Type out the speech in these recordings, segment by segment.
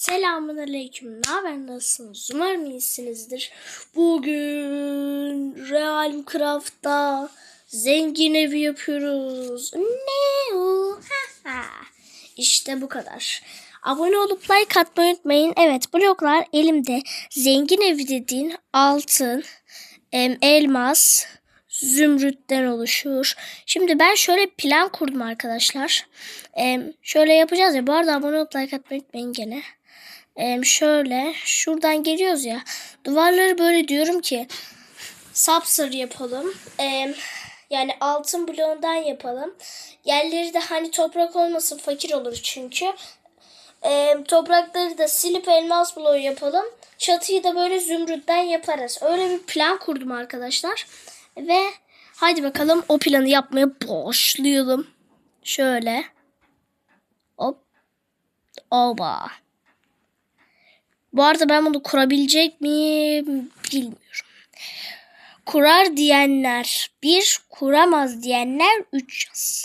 Selamun aleyküm. Ne haber nasılsınız? Umarım iyisinizdir. Bugün Real Craft'ta zengin evi yapıyoruz. Ne. İşte bu kadar. Abone olup like atmayı unutmayın. Evet bloklar elimde. Zengin evi dediğin altın, elmas, zümrütten oluşur. Şimdi ben şöyle plan kurdum arkadaşlar. Em, şöyle yapacağız ya. Bu arada abone olup like atmayı unutmayın gene. Em, şöyle şuradan geliyoruz ya. Duvarları böyle diyorum ki sapsarı yapalım. Em, yani altın bloğundan yapalım. Yerleri de hani toprak olmasın fakir olur çünkü. Em, toprakları da silip elmas bloğu yapalım. Çatıyı da böyle zümrütten yaparız. Öyle bir plan kurdum arkadaşlar. Ve haydi bakalım o planı yapmaya başlayalım. Şöyle. Hop. Oba. Bu arada ben bunu kurabilecek miyim bilmiyorum. Kurar diyenler bir, kuramaz diyenler üç yaz.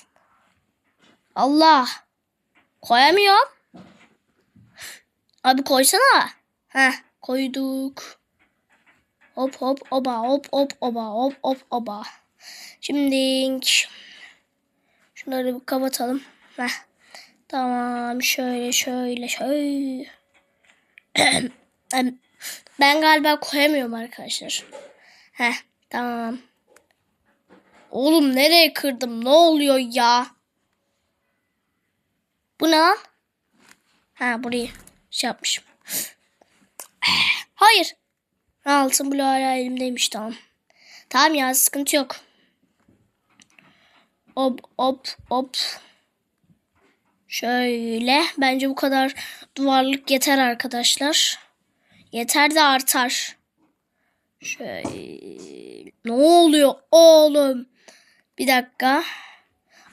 Allah. Koyamıyorum. Abi koysana. Heh koyduk. Hop hop oba hop hop oba hop hop oba. Şimdi şunları bir kapatalım. Heh. Tamam şöyle şöyle şöyle. Ben galiba koyamıyorum arkadaşlar. Heh tamam. Oğlum nereye kırdım? Ne oluyor ya? Bu ne lan? Ha burayı şey yapmışım. Hayır. Altın bloğu hala elimdeymiş tamam. Tamam ya sıkıntı yok. Hop hop hop. Şöyle. Bence bu kadar duvarlık yeter arkadaşlar. Yeter de artar. Şöyle. Ne oluyor oğlum? Bir dakika.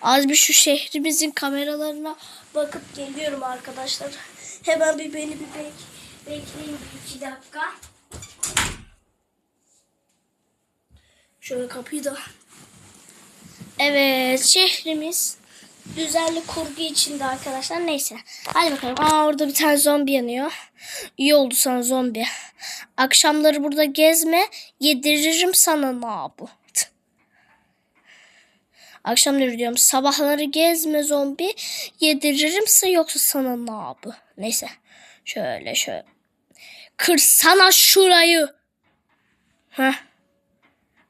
Az bir şu şehrimizin kameralarına bakıp geliyorum arkadaşlar. Hemen bir beni bir bek bekleyin bir iki dakika. Şöyle kapıyı da. Evet şehrimiz düzenli kurgu içinde arkadaşlar. Neyse. Hadi bakalım. Aa orada bir tane zombi yanıyor. İyi oldu sana zombi. Akşamları burada gezme. Yediririm sana ne bu. Akşamları diyorum. Sabahları gezme zombi. Yediririm sana yoksa sana ne bu. Neyse. Şöyle şöyle. Kırsana şurayı. Heh.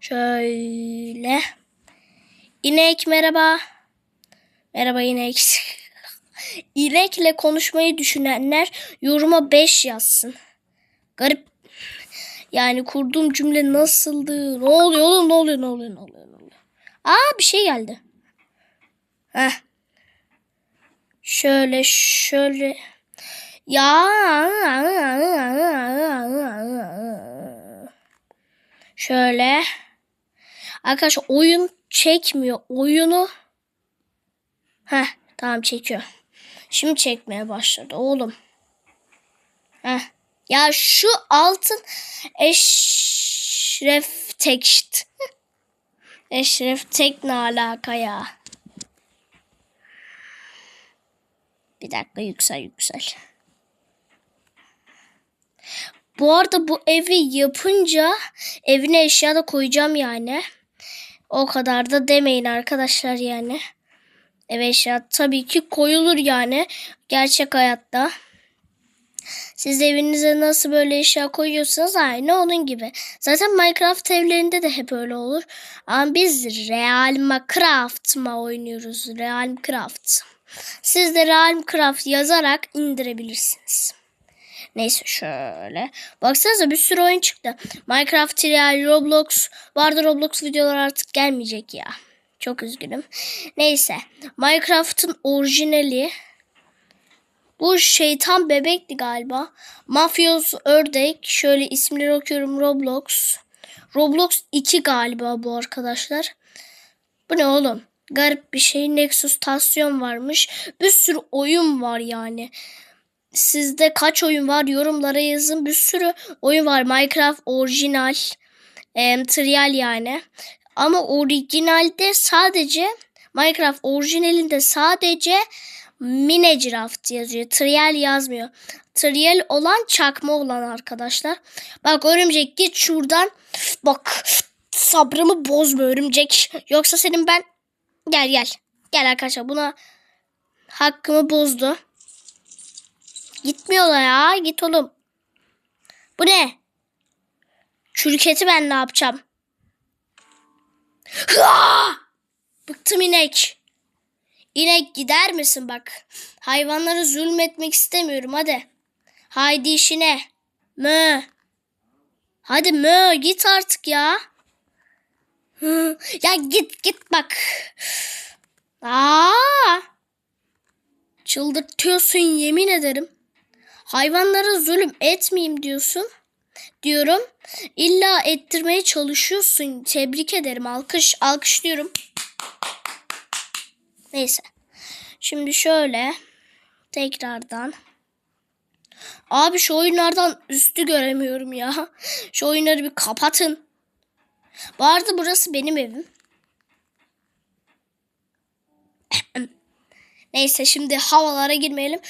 Şöyle. İnek merhaba. Merhaba inek. İnekle konuşmayı düşünenler yoruma 5 yazsın. Garip. Yani kurduğum cümle nasıldı? Ne oluyor oğlum? Ne oluyor? Ne oluyor? Ne oluyor? Ne oluyor? Aa bir şey geldi. Heh. Şöyle şöyle. Ya. Şöyle. Arkadaşlar oyun çekmiyor. Oyunu Heh tamam çekiyor. Şimdi çekmeye başladı oğlum. Heh. Ya şu altın eşref tekst. eşref tek ne alaka ya? Bir dakika yüksel yüksel. Bu arada bu evi yapınca evine eşya da koyacağım yani. O kadar da demeyin arkadaşlar yani. Ev eşya tabii ki koyulur yani gerçek hayatta. Siz evinize nasıl böyle eşya koyuyorsanız aynı onun gibi. Zaten Minecraft evlerinde de hep öyle olur. Ama biz Real Minecraft mı oynuyoruz? Real Minecraft. Siz de Real Minecraft yazarak indirebilirsiniz. Neyse şöyle. Baksanıza bir sürü oyun çıktı. Minecraft, Real, Roblox. Vardı Roblox videolar artık gelmeyecek ya. Çok üzgünüm. Neyse. Minecraft'ın orijinali. Bu şeytan bebekti galiba. Mafyos ördek. Şöyle isimleri okuyorum. Roblox. Roblox 2 galiba bu arkadaşlar. Bu ne oğlum? Garip bir şey. Nexus Tasyon varmış. Bir sürü oyun var yani. Sizde kaç oyun var yorumlara yazın. Bir sürü oyun var. Minecraft orijinal. E, trial yani. Ama orijinalde sadece Minecraft orijinalinde sadece Minecraft yazıyor. Trial yazmıyor. Trial olan çakma olan arkadaşlar. Bak örümcek git şuradan. Bak sabrımı bozma örümcek. Yoksa senin ben... Gel gel. Gel arkadaşlar buna hakkımı bozdu. Gitmiyorlar ya. Git oğlum. Bu ne? Çürük eti ben ne yapacağım? Bıktım inek. İnek gider misin bak. Hayvanlara zulmetmek istemiyorum hadi. Haydi işine. Mö. Hadi mö git artık ya. Ya git git bak. Aa! Çıldırtıyorsun yemin ederim. Hayvanlara zulüm etmeyeyim diyorsun. Diyorum. İlla ettirmeye çalışıyorsun. Tebrik ederim. Alkış alkışlıyorum. Neyse. Şimdi şöyle tekrardan. Abi şu oyunlardan üstü göremiyorum ya. Şu oyunları bir kapatın. Bu arada burası benim evim. Neyse şimdi havalara girmeyelim.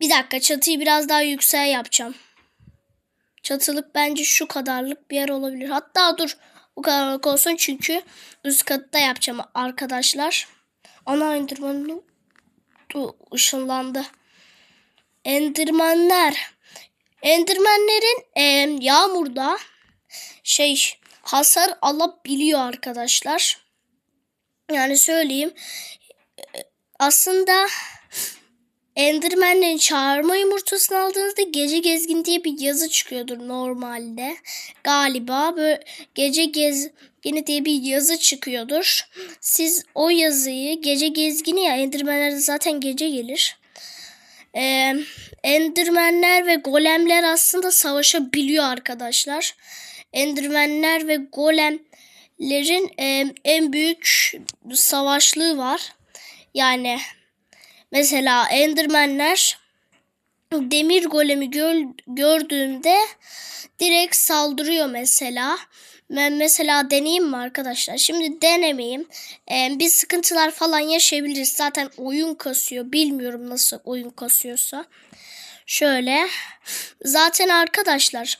Bir dakika çatıyı biraz daha yüksek yapacağım. Çatılık bence şu kadarlık bir yer olabilir. Hatta dur bu kadarlık olsun çünkü üst katta yapacağım arkadaşlar. Ana endirmanı Du- ışınlandı. Endirmenler. Endirmenlerin em, yağmurda şey hasar alabiliyor arkadaşlar. Yani söyleyeyim. e, Aslında Enderman'lerin çağırma yumurtasını aldığınızda gece gezgin diye bir yazı çıkıyordur normalde. Galiba böyle gece gezgini diye bir yazı çıkıyordur. Siz o yazıyı gece gezgini ya Enderman'ler de zaten gece gelir. Ee, Enderman'ler ve golemler aslında savaşabiliyor arkadaşlar. Enderman'ler ve golemlerin e, en büyük savaşlığı var. Yani Mesela Endermenler demir golemi gör, gördüğünde direkt saldırıyor mesela. Ben mesela deneyeyim mi arkadaşlar? Şimdi denemeyeyim. Ee, bir sıkıntılar falan yaşayabiliriz. Zaten oyun kasıyor. Bilmiyorum nasıl oyun kasıyorsa. Şöyle. Zaten arkadaşlar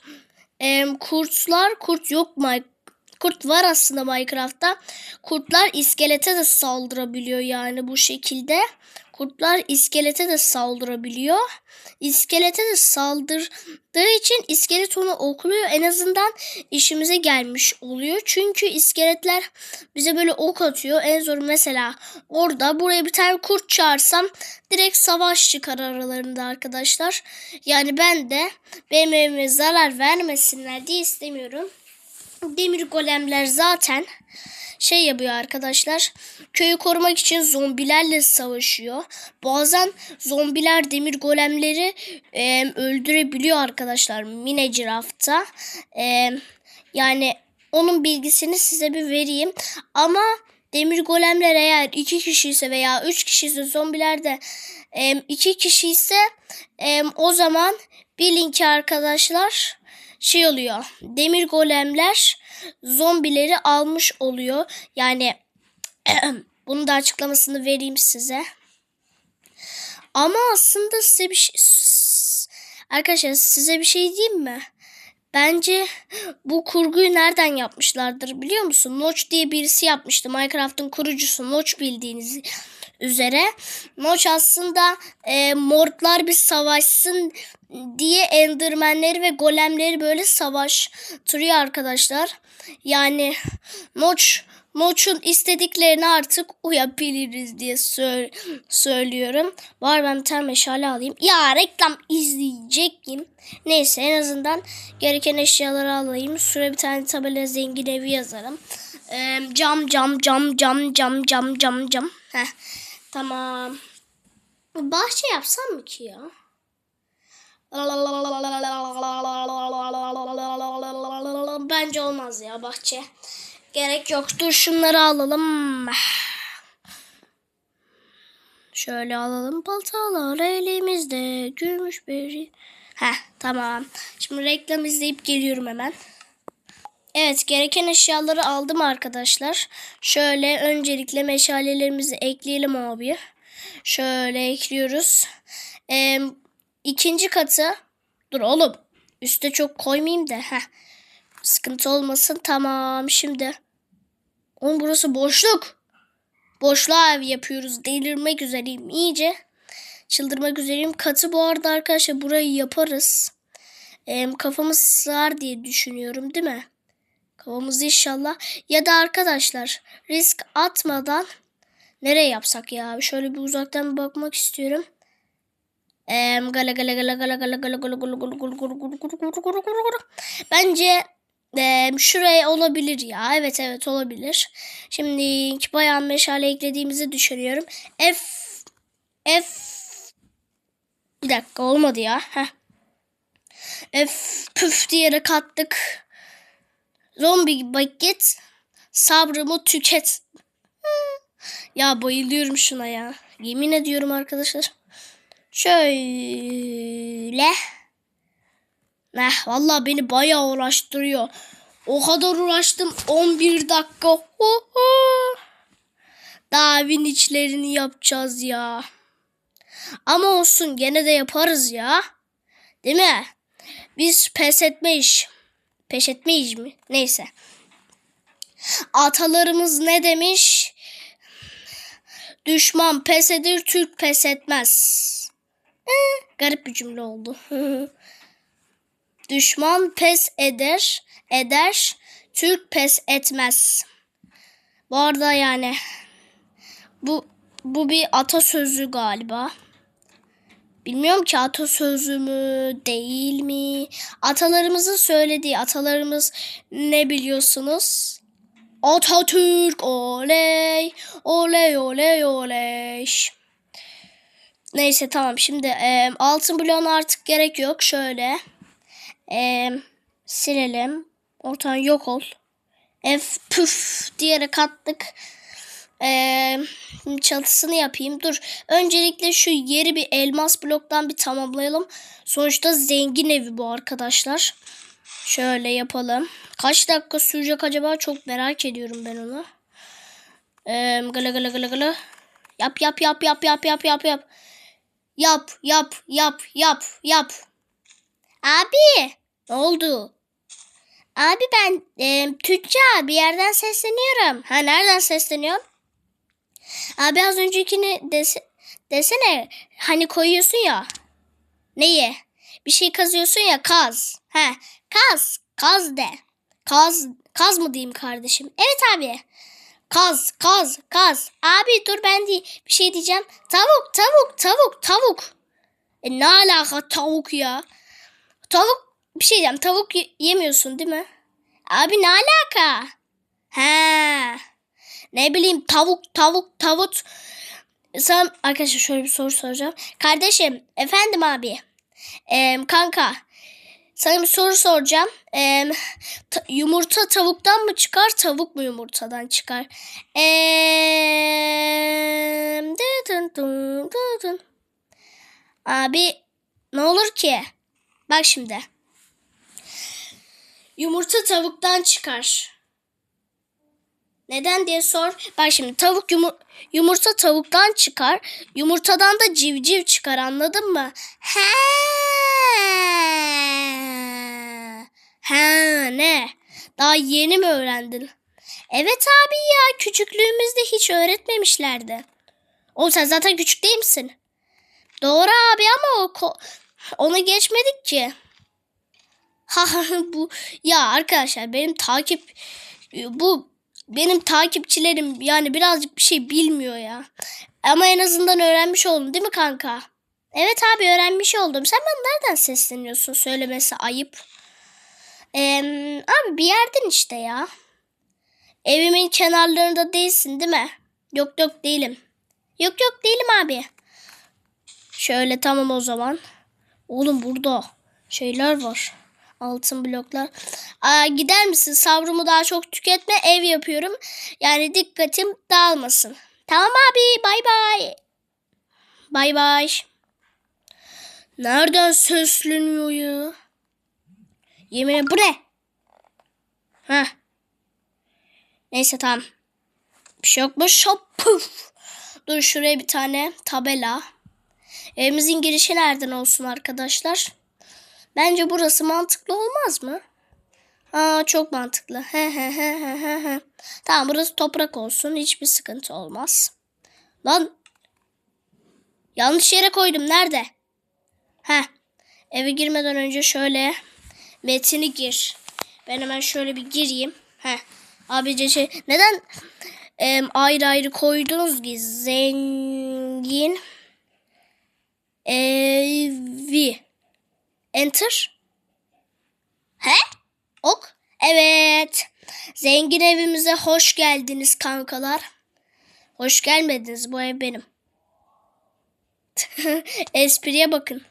e, kurtlar kurt yok mu? Kurt var aslında Minecraft'ta. Kurtlar iskelete de saldırabiliyor yani bu şekilde. Kurtlar iskelete de saldırabiliyor. İskelete de saldırdığı için iskelet onu okluyor. En azından işimize gelmiş oluyor. Çünkü iskeletler bize böyle ok atıyor. En zor mesela orada buraya bir tane kurt çağırsam direkt savaş çıkar aralarında arkadaşlar. Yani ben de benim evime zarar vermesinler diye istemiyorum. Demir golemler zaten şey yapıyor arkadaşlar. Köyü korumak için zombilerle savaşıyor. Bazen zombiler demir golemleri e, öldürebiliyor arkadaşlar Minecraft'ta. E, yani onun bilgisini size bir vereyim. Ama demir golemler eğer iki kişi ise veya üç kişi ise zombiler de e, iki kişi ise e, o zaman bilin ki arkadaşlar şey oluyor. Demir golemler zombileri almış oluyor. Yani bunu da açıklamasını vereyim size. Ama aslında size bir şey Arkadaşlar size bir şey diyeyim mi? Bence bu kurguyu nereden yapmışlardır biliyor musun? Notch diye birisi yapmıştı. Minecraft'ın kurucusu Notch bildiğiniz üzere. Notch aslında e, mortlar bir savaşsın diye endermenleri ve golemleri böyle savaştırıyor arkadaşlar. Yani Notch Notch'un istediklerini artık uyabiliriz diye sö- söylüyorum. Var ben bir tane meşale alayım. Ya reklam izleyecekim. Neyse en azından gereken eşyaları alayım. Şuraya bir tane tabela zengin evi yazarım. Ee, cam cam cam cam cam cam cam cam. Heh, tamam. Bahçe yapsam mı ki ya? Bence olmaz ya bahçe. Gerek yoktur. Şunları alalım. Şöyle alalım baltalar elimizde gümüş beri. Heh tamam. Şimdi reklam izleyip geliyorum hemen. Evet gereken eşyaları aldım arkadaşlar. Şöyle öncelikle meşalelerimizi ekleyelim abi. Şöyle ekliyoruz. Ee, ikinci katı. Dur oğlum. Üste çok koymayayım da. Heh. Sıkıntı olmasın. Tamam şimdi. Oğlum burası boşluk. Boşluğa ev yapıyoruz. Delirmek üzereyim iyice. Çıldırmak üzereyim. Katı bu arada arkadaşlar burayı yaparız. Ee, kafamız sığar diye düşünüyorum değil mi? Kafamız inşallah. Ya da arkadaşlar risk atmadan nereye yapsak ya? Şöyle bir uzaktan bakmak istiyorum. Ee, gala gala gala gala gala gala gala gala gala gala gala gala gala. Bence e, şuraya olabilir ya. Evet evet olabilir. Şimdi bayağı meşale eklediğimizi düşünüyorum. F F bir dakika olmadı ya. Heh. F püf diyerek attık. Zombi vakit sabrımı tüket. Ya bayılıyorum şuna ya. Yemin ediyorum arkadaşlar. Şöyle. Eh, vallahi beni bayağı uğraştırıyor. O kadar uğraştım 11 dakika. Ho ho. Daha evin içlerini yapacağız ya. Ama olsun gene de yaparız ya. Değil mi? Biz pes etmeyiz. Pes etmeyiz mi? Neyse. Atalarımız ne demiş? Düşman pes edir, Türk pes etmez. Garip bir cümle oldu. Düşman pes eder, eder, Türk pes etmez. Bu arada yani bu bu bir atasözü galiba. Bilmiyorum ki atasözü mü değil mi? Atalarımızın söylediği atalarımız ne biliyorsunuz? Atatürk oley oley oley oley. Neyse tamam şimdi e, altın bloğuna artık gerek yok. Şöyle e, silelim. Ortadan yok ol. F püf diyerek attık. Ee, çatısını yapayım. Dur. Öncelikle şu yeri bir elmas bloktan bir tamamlayalım. Sonuçta zengin evi bu arkadaşlar. Şöyle yapalım. Kaç dakika sürecek acaba çok merak ediyorum ben onu. Ee, gala gala gala gala. Yap yap yap yap yap yap yap yap. Yap yap yap yap yap. Abi ne oldu? Abi ben e, tüccar bir yerden sesleniyorum. Ha nereden sesleniyorum? Abi az öncekini dese, desene hani koyuyorsun ya. Neyi? Bir şey kazıyorsun ya kaz. He kaz. Kaz de. Kaz. Kaz mı diyeyim kardeşim? Evet abi. Kaz, kaz, kaz. Abi dur ben değil. Bir şey diyeceğim. Tavuk, tavuk, tavuk, tavuk. E ne alaka tavuk ya? Tavuk bir şey diyeceğim. Tavuk yemiyorsun değil mi? Abi ne alaka? He. Ne bileyim tavuk tavuk tavuk. Sen arkadaşlar şöyle bir soru soracağım. Kardeşim efendim abi. Ee, kanka sana bir soru soracağım. Ee, ta, yumurta tavuktan mı çıkar tavuk mu yumurtadan çıkar? Ee, dın dın dın. Abi ne olur ki? Bak şimdi. Yumurta tavuktan çıkar. Neden diye sor. Bak şimdi tavuk yumur yumurta tavuktan çıkar. Yumurtadan da civciv çıkar anladın mı? He. He ne? Daha yeni mi öğrendin? Evet abi ya küçüklüğümüzde hiç öğretmemişlerdi. O sen zaten küçük değil misin? Doğru abi ama o onu geçmedik ki. Ha bu ya arkadaşlar benim takip bu benim takipçilerim yani birazcık bir şey bilmiyor ya. Ama en azından öğrenmiş oldum değil mi kanka? Evet abi öğrenmiş oldum. Sen bana nereden sesleniyorsun? Söylemesi ayıp. Ee, abi bir yerden işte ya. Evimin kenarlarında değilsin değil mi? Yok yok değilim. Yok yok değilim abi. Şöyle tamam o zaman. Oğlum burada şeyler var. Altın bloklar. Aa, gider misin? Sabrımı daha çok tüketme. Ev yapıyorum. Yani dikkatim dağılmasın. Tamam abi. Bay bay. Bay bay. Nereden sesleniyor ya? Yemin bu ne? Heh. Neyse tamam. Bir şey yokmuş. Hop puf. Dur şuraya bir tane tabela. Evimizin girişi nereden olsun arkadaşlar? Bence burası mantıklı olmaz mı? Aa çok mantıklı. He he he he he he. Tamam burası toprak olsun. Hiçbir sıkıntı olmaz. Lan. Yanlış yere koydum. Nerede? He. Eve girmeden önce şöyle metini gir. Ben hemen şöyle bir gireyim. He. Abice şey. Neden em, ayrı ayrı koydunuz ki? Zengin evi. Enter. He? Ok. Evet. Zengin evimize hoş geldiniz kankalar. Hoş gelmediniz. Bu ev benim. Espriye bakın.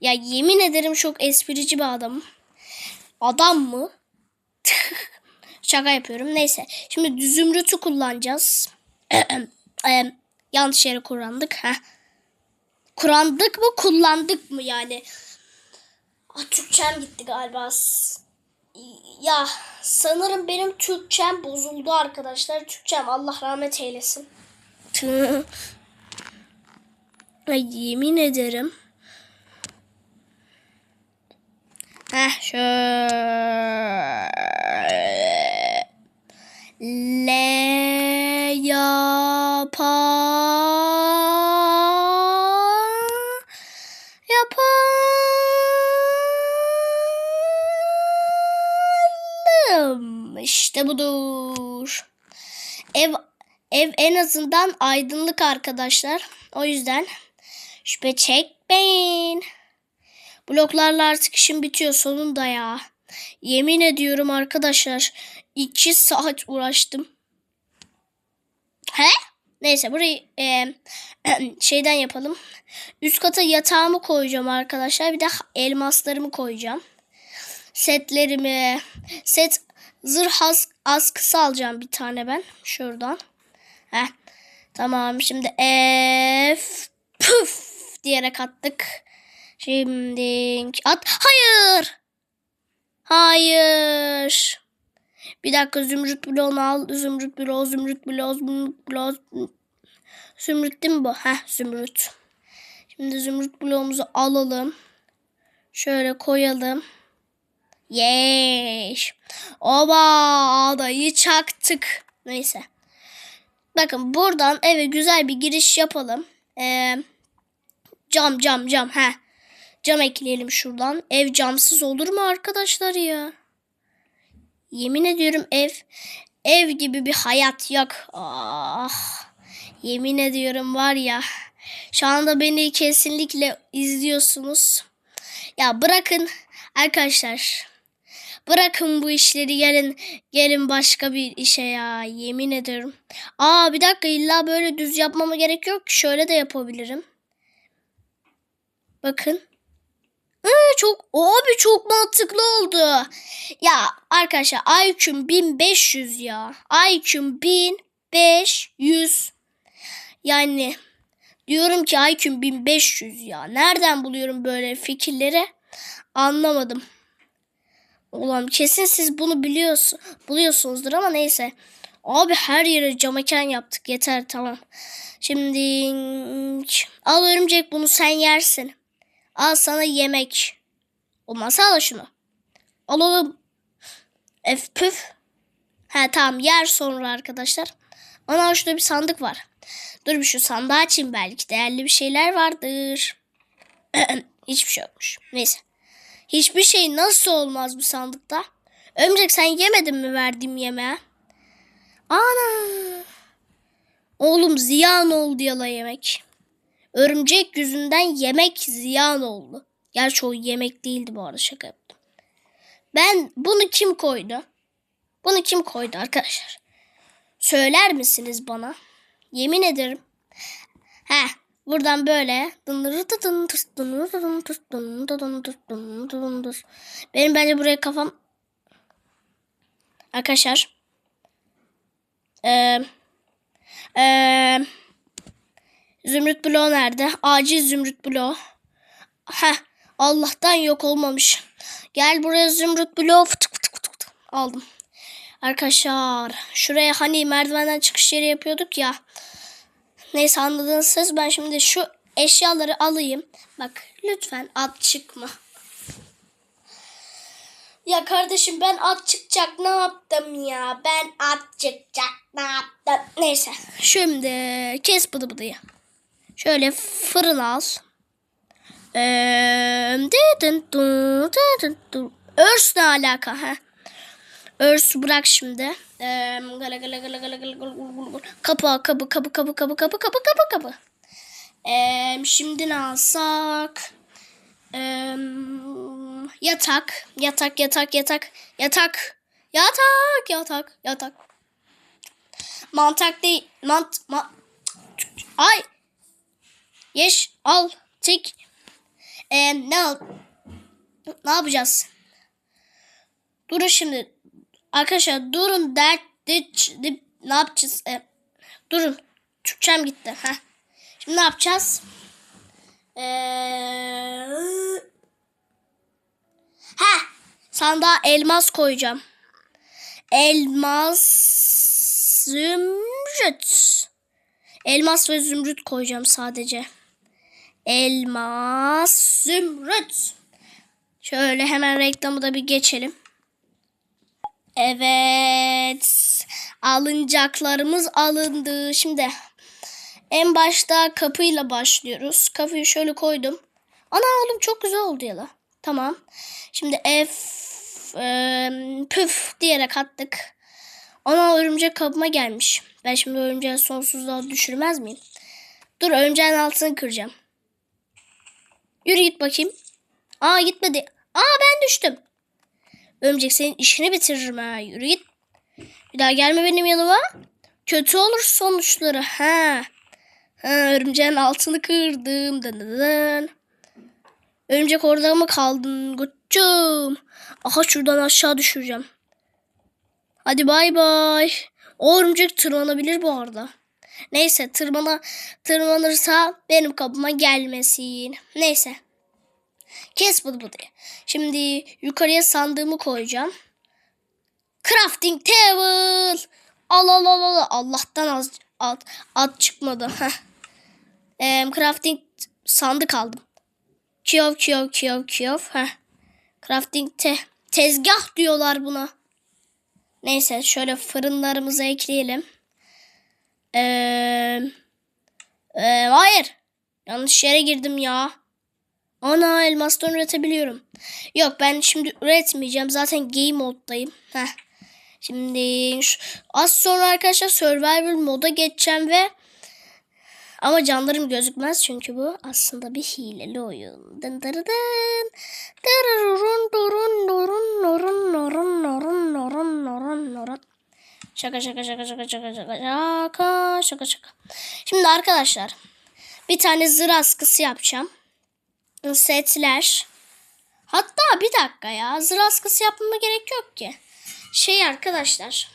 Ya yemin ederim çok esprici bir adamım. Adam mı? Şaka yapıyorum. Neyse. Şimdi zümrütü kullanacağız. Yanlış yere kullandık. Heh. Kurandık mı kullandık mı yani? Ah, Türkçem gitti galiba. Ya sanırım benim Türkçem bozuldu arkadaşlar. Türkçem Allah rahmet eylesin. Ay, yemin ederim. Heh şöyle. Le yapar. Yapalım. İşte budur. Ev ev en azından aydınlık arkadaşlar. O yüzden şüphe çekmeyin. Bloklarla artık işim bitiyor sonunda ya. Yemin ediyorum arkadaşlar. iki saat uğraştım. He? Neyse burayı e, şeyden yapalım. Üst kata yatağımı koyacağım arkadaşlar. Bir de elmaslarımı koyacağım. Setlerimi. Set zırh as, askısı alacağım bir tane ben. Şuradan. Heh. Tamam şimdi F püf diyerek attık. Şimdi at. Hayır. Hayır. Bir dakika zümrüt bloğunu al. Zümrüt bloğu, zümrüt bloğu, zümrüt bloğu. Zümrüt değil mi bu? Heh zümrüt. Şimdi zümrüt bloğumuzu alalım. Şöyle koyalım. Yeş. Oba adayı çaktık. Neyse. Bakın buradan eve güzel bir giriş yapalım. Ee, cam cam cam. Heh. Cam ekleyelim şuradan. Ev camsız olur mu arkadaşlar ya? Yemin ediyorum ev ev gibi bir hayat yok. Ah. Yemin ediyorum var ya. Şu anda beni kesinlikle izliyorsunuz. Ya bırakın arkadaşlar. Bırakın bu işleri gelin gelin başka bir işe ya yemin ederim. Aa bir dakika illa böyle düz yapmama gerek yok şöyle de yapabilirim. Bakın. Ee, çok abi çok mantıklı oldu. Ya arkadaşlar IQ'm 1500 ya. IQ'm 1500. Yani diyorum ki IQ'm 1500 ya. Nereden buluyorum böyle fikirleri? Anlamadım. Ulan kesin siz bunu biliyorsun, buluyorsunuzdur ama neyse. Abi her yere cam mekan yaptık. Yeter tamam. Şimdi al örümcek bunu sen yersin. Al sana yemek. Olmazsa al şunu. Alalım. Ef püf. Ha tamam yer sonra arkadaşlar. Ana şurada bir sandık var. Dur bir şu sandığı açayım belki değerli bir şeyler vardır. Hiçbir şey yokmuş. Neyse. Hiçbir şey nasıl olmaz bu sandıkta? Ömrek sen yemedin mi verdiğim yemeğe? Ana. Oğlum ziyan oldu yala yemek. Örümcek yüzünden yemek ziyan oldu. Gerçi o yemek değildi bu arada şaka yaptım. Ben bunu kim koydu? Bunu kim koydu arkadaşlar? Söyler misiniz bana? Yemin ederim. He, buradan böyle. Benim bence buraya kafam Arkadaşlar. Ee, ee, zümrüt bloğu nerede? Acil zümrüt bloğu. Heh, Allah'tan yok olmamış. Gel buraya zümrüt bloğu. Fıtık fıtık fıtık fıtık. Aldım. Arkadaşlar şuraya hani merdivenden çıkış yeri yapıyorduk ya. Neyse anladınız siz. Ben şimdi şu eşyaları alayım. Bak lütfen at çıkma. Ya kardeşim ben at çıkacak ne yaptım ya? Ben at çıkacak ne yaptım? Neyse. Şimdi kes bıdı bıdıyı. Şöyle fırın al. Örs ne alaka ha? Örs bırak şimdi. Kapı kapı kapı kapı kapı kapı kapı kapı kapı. Şimdi ne alsak? Yatak, yatak, yatak, yatak, yatak, yatak, yatak, yatak. Mantak değil, mant, ma, ay, yeş, al, tik. Ee, ne al, ne yapacağız? Durun şimdi, arkadaşlar durun dert, diç, dip, ne yapacağız? Ee, durun, Türkçem gitti. Heh. Şimdi ne yapacağız? Ee, ha, sandığa elmas koyacağım. Elmas, zümrüt. Elmas ve zümrüt koyacağım sadece. Elmas, zümrüt. Şöyle hemen reklamı da bir geçelim. Evet. Alınacaklarımız alındı. Şimdi en başta kapıyla başlıyoruz. Kapıyı şöyle koydum. Ana oğlum çok güzel oldu ya. Tamam. Şimdi F e, püf diyerek attık. Ana örümcek kapıma gelmiş. Ben şimdi örümceği sonsuzluğa düşürmez miyim? Dur örümceğin altını kıracağım. Yürü git bakayım. Aa gitmedi. Aa ben düştüm. Örümcek senin işini bitiririm ha. Yürü git. Bir daha gelme benim yanıma. Kötü olur sonuçları. Ha. Ha, örümceğin altını kırdım. Dın dın. Örümcek orada mı kaldın koçum? Aha şuradan aşağı düşüreceğim. Hadi bay bay. O örümcek tırmanabilir bu arada. Neyse tırmana, tırmanırsa benim kapıma gelmesin. Neyse. Kes bıdı bıdı. Şimdi yukarıya sandığımı koyacağım. Crafting table. Al al al al. Allah'tan az at, at çıkmadı. Em, crafting sandık aldım. Kiyov kiyov kiyov kiyov. Heh. Crafting te tezgah diyorlar buna. Neyse şöyle fırınlarımızı ekleyelim. Ee, e, hayır. Yanlış yere girdim ya. Ana elmastan üretebiliyorum. Yok ben şimdi üretmeyeceğim. Zaten game moddayım. Heh. Şimdi şu- az sonra arkadaşlar survival moda geçeceğim ve ama canlarım gözükmez çünkü bu aslında bir hileli oyun. Dın dırı dın. Dırırırın durun durun norun norun norun norun norun norun. Şaka şaka şaka şaka şaka şaka şaka şaka şaka. Şimdi arkadaşlar bir tane zır askısı yapacağım. Setler. Hatta bir dakika ya zır askısı yapmama gerek yok ki. Şey arkadaşlar.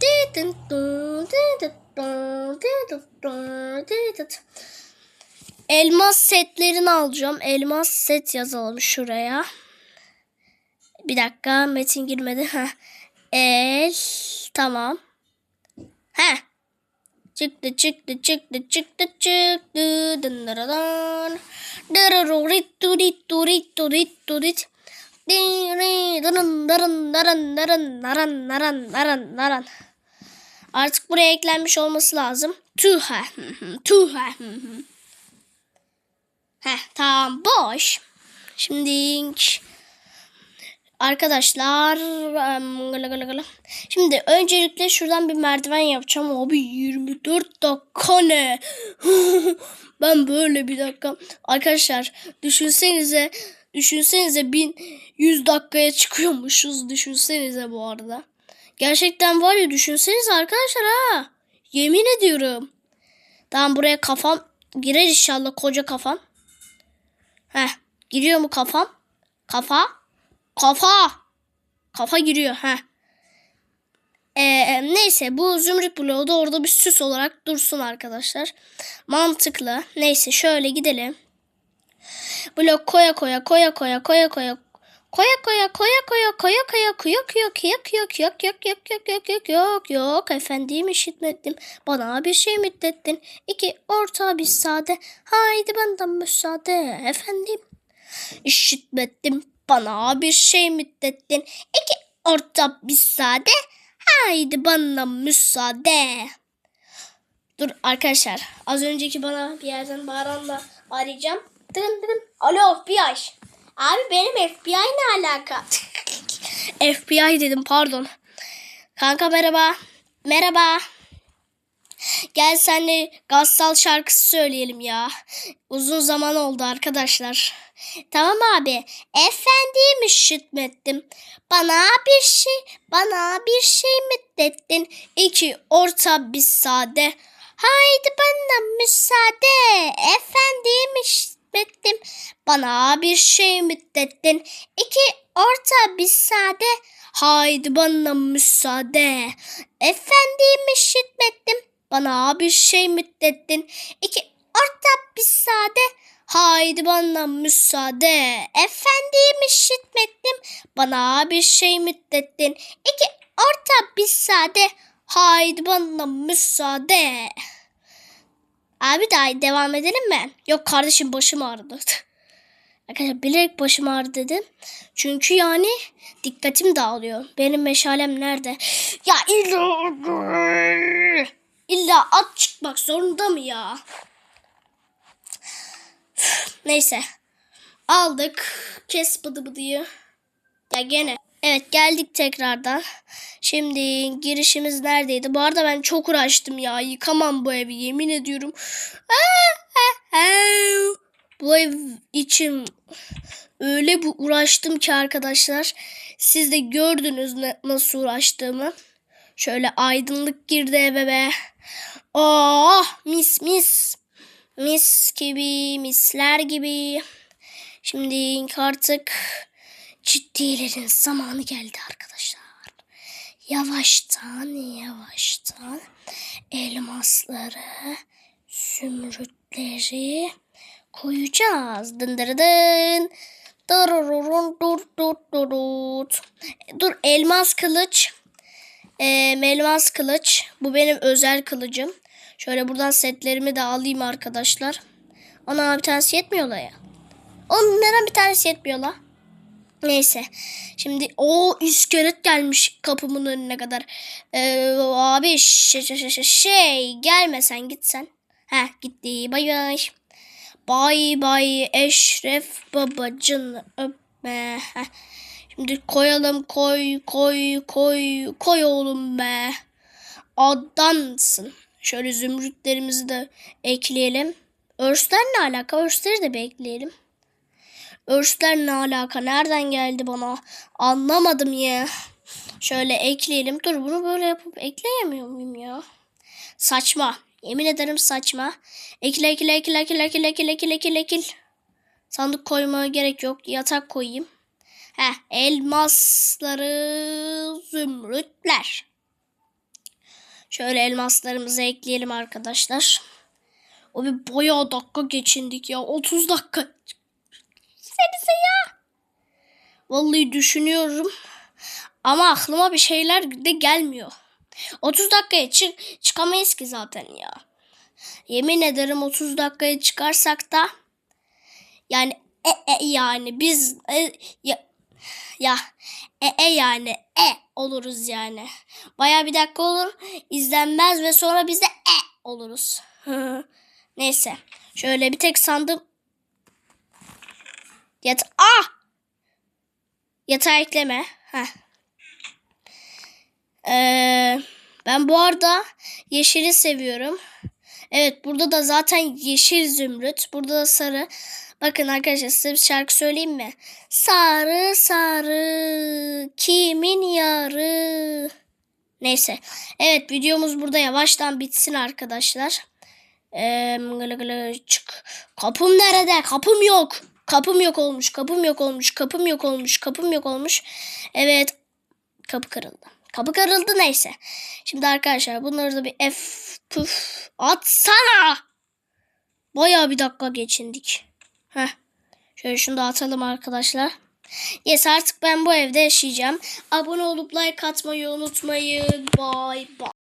Didin. Elmas setlerini alacağım. Elmas set yazalım şuraya. Bir dakika metin girmedi. El. Tamam. He. Çıktı çıktı çıktı çıktı çıktı. Dındırıdan. Dırırı rittu rittu rittu rittu rittu. Artık buraya eklenmiş olması lazım. Tuha. Tuha. Heh, tamam boş. Şimdi arkadaşlar. Şimdi öncelikle şuradan bir merdiven yapacağım. Abi 24 dakika ne? ben böyle bir dakika. Arkadaşlar düşünsenize düşünsenize 1100 dakikaya çıkıyormuşuz. Düşünsenize bu arada. Gerçekten var ya düşünsenize arkadaşlar ha. Yemin ediyorum. Tamam buraya kafam girer inşallah koca kafam. Heh giriyor mu kafam? Kafa. Kafa. Kafa giriyor. Heh. Ee, neyse bu zümrüt bloğu da orada bir süs olarak dursun arkadaşlar. Mantıklı. Neyse şöyle gidelim. Blok koya koya koya koya koya koya Koya koya koya koya koya koya kuya kuya kuya kuya kuya kuya kuya kuya kuya kuya yok yok efendim işitmedim bana bir şey müddettin iki orta bir sade haydi benden müsaade efendim işitmedim bana bir şey müddettin iki orta bir sade haydi bana müsaade dur arkadaşlar az önceki bana bir yerden bağıranla arayacağım tıkın tıkın alo FBI Abi benim FBI ne alaka? FBI dedim pardon. Kanka merhaba. Merhaba. Gel senle Gassal şarkısı söyleyelim ya. Uzun zaman oldu arkadaşlar. Tamam abi. Efendim işitmettim. Bana bir şey, bana bir şey müddettin. İki orta bir sade. Haydi bana müsaade. Efendim işitmettim. Bana bir şey müddettin. İki orta bir sade. Haydi bana müsaade. Efendim işitmettim. Bana bir şey müddettin. İki orta bir sade. Haydi bana müsaade. Efendim işitmettim. Bana bir şey müddettin. İki orta bir sade. Haydi bana müsaade. Abi daha devam edelim mi? Yok kardeşim başım ağrıdı. Arkadaşlar bilerek başım ağrıdı dedim. Çünkü yani dikkatim dağılıyor. Benim meşalem nerede? Ya illa, illa at çıkmak zorunda mı ya? Neyse. Aldık. Kes bıdı bıdıyı. Ya gene. Evet geldik tekrardan. Şimdi girişimiz neredeydi? Bu arada ben çok uğraştım ya. Yıkamam bu evi yemin ediyorum. Bu ev için öyle bir uğraştım ki arkadaşlar. Siz de gördünüz nasıl uğraştığımı. Şöyle aydınlık girdi eve be. Oh mis mis. Mis gibi misler gibi. Şimdi artık ciddilerin zamanı geldi arkadaşlar. Yavaştan yavaştan elmasları, zümrütleri koyacağız. Dındırıdın. Dururun dur dur dur Dur elmas kılıç. Ee, elmas kılıç. Bu benim özel kılıcım. Şöyle buradan setlerimi de alayım arkadaşlar. Ana bir tanesi yetmiyor la ya. Onun neden bir tanesi yetmiyor la? Neyse. Şimdi o iskelet gelmiş kapımın önüne kadar. Ee, abi şey, şey, şey, şey gelme sen git sen. Ha gitti bay bay. Bay bay Eşref babacını öpme. Heh. Şimdi koyalım koy koy koy koy oğlum be. Adamsın. Şöyle zümrütlerimizi de ekleyelim. Örsler ne alaka? Örsleri de bekleyelim. Örsler ne alaka? Nereden geldi bana? Anlamadım ya. Şöyle ekleyelim. Dur bunu böyle yapıp ekleyemiyor muyum ya? Saçma. Yemin ederim saçma. Ekle ekle ekle ekle ekle ekle ekle ekle ekle. Sandık koymaya gerek yok. Yatak koyayım. Heh, elmasları zümrütler. Şöyle elmaslarımızı ekleyelim arkadaşlar. O bir bayağı dakika geçindik ya. 30 dakika. Senize ya. Vallahi düşünüyorum. Ama aklıma bir şeyler de gelmiyor. 30 dakikaya çık çıkamayız ki zaten ya. Yemin ederim 30 dakikaya çıkarsak da yani e, e yani biz e, ya, ya e, e yani e oluruz yani. Baya bir dakika olur izlenmez ve sonra biz de e oluruz. Neyse şöyle bir tek sandım. Yat ah yatağı ekleme. Heh. Ee, ben bu arada yeşili seviyorum. Evet burada da zaten yeşil zümrüt. Burada da sarı. Bakın arkadaşlar size bir şarkı söyleyeyim mi? Sarı sarı kimin yarı? Neyse. Evet videomuz burada yavaştan bitsin arkadaşlar. Ee, gılı gılı çık. Kapım nerede? Kapım yok. Kapım yok olmuş. Kapım yok olmuş. Kapım yok olmuş. Kapım yok olmuş. Evet. Kapı kırıldı. Kapı kırıldı neyse. Şimdi arkadaşlar bunları da bir F püf atsana. Baya bir dakika geçindik. Heh. Şöyle şunu da atalım arkadaşlar. Yes artık ben bu evde yaşayacağım. Abone olup like atmayı unutmayın. Bye bye.